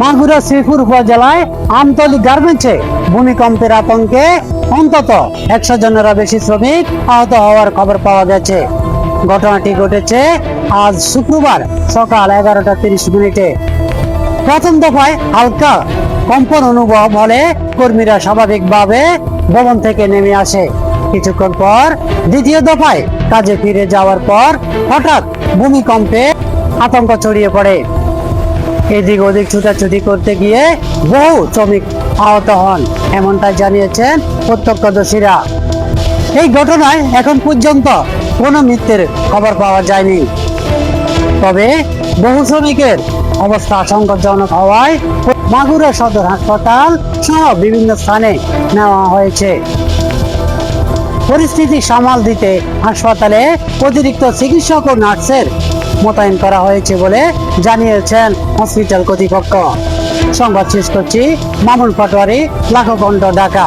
মাগুরা শ্রীপুর উপজেলায় আমতলী গার্মেন্টসে ভূমিকম্পের আতঙ্কে অন্তত একশো জনেরও বেশি শ্রমিক আহত হওয়ার খবর পাওয়া গেছে। ঘটনাটি ঘটেছে আজ শুক্রবার সকাল এগারোটা তিরিশ মিনিটে। প্রথম দফায় হালকা কম্পন অনুভব হলে কর্মীরা স্বাভাবিকভাবে ভবন থেকে নেমে আসে। কিছুক্ষণ পর দ্বিতীয় দফায় কাজে ফিরে যাওয়ার পর হঠাৎ ভূমিকম্পে আতঙ্ক ছড়িয়ে পড়ে। এদিক ওদিক ছুটাছুটি করতে গিয়ে বহু শ্রমিক আহত হন, এমনটাই জানিয়েছেন প্রত্যক্ষদর্শীরা। এই ঘটনায় এখন পর্যন্ত কোনো মৃত্যুর খবর পাওয়া যায়নি। তবে বহু শ্রমিকের অবস্থা আশঙ্কাজনক হওয়ায় মাগুরা সদর হাসপাতাল সহ বিভিন্ন স্থানে নেওয়া হয়েছে। পরিস্থিতি সামাল দিতে হাসপাতালে অতিরিক্ত চিকিৎসক ও নার্সের মোতায়েন করা হয়েছে বলে জানিয়েছেন হসপিটাল কর্তৃপক্ষ। সংবাদ শেষ করছি মামুন পাটোয়ারি লাখকণ্ঠ ঢাকা।